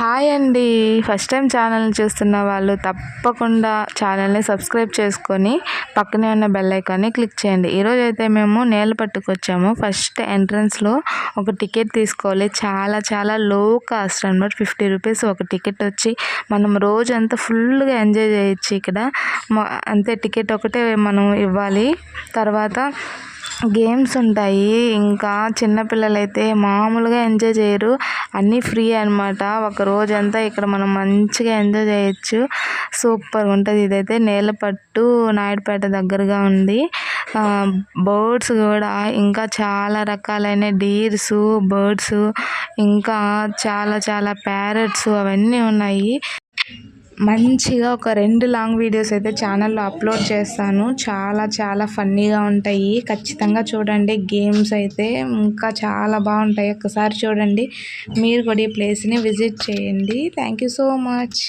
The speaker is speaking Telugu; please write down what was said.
హాయ్ అండి. ఫస్ట్ టైం ఛానల్ చూస్తున్న వాళ్ళు తప్పకుండా ఛానల్ని సబ్స్క్రైబ్ చేసుకొని పక్కనే ఉన్న బెల్ ఐకాన్ని క్లిక్ చేయండి. ఈరోజు అయితే మేము నేల పట్టుకొచ్చాము. ఫస్ట్ ఎంట్రన్స్లో ఒక టికెట్ తీసుకోవాలి. చాలా చాలా లో కాస్ట్ అనమాట ఫిఫ్టీ రూపీస్ ఒక టికెట్ వచ్చి మనం రోజంతా ఫుల్గా ఎంజాయ్ చేయొచ్చు ఇక్కడ. అంతే టికెట్ ఒకటే మనం ఇవ్వాలి. తర్వాత గేమ్స్ ఉంటాయి. ఇంకా చిన్నపిల్లలైతే మామూలుగా ఎంజాయ్ చేయరు. అన్నీ ఫ్రీ అనమాట ఒక రోజంతా ఇక్కడ మనం మంచిగా ఎంజాయ్ చేయొచ్చు. సూపర్గా ఉంటుంది ఇదైతే. నేలపట్టు నాయుడుపేట దగ్గరగా ఉంది. బర్డ్స్ కూడా ఇంకా చాలా రకాలైన డీర్స్ బర్డ్స్ ఇంకా చాలా చాలా ప్యారెట్స్ అవన్నీ ఉన్నాయి. మంచిగా ఒక రెండు లాంగ్ వీడియోస్ అయితే ఛానల్లో అప్లోడ్ చేస్తాను. చాలా చాలా ఫన్నీగా ఉంటాయి. ఖచ్చితంగా చూడండి. గేమ్స్ అయితే ఇంకా చాలా బాగుంటాయి. ఒక్కసారి చూడండి. మీరు కూడా ఈ ప్లేస్ని విజిట్ చేయండి. Thank you so much.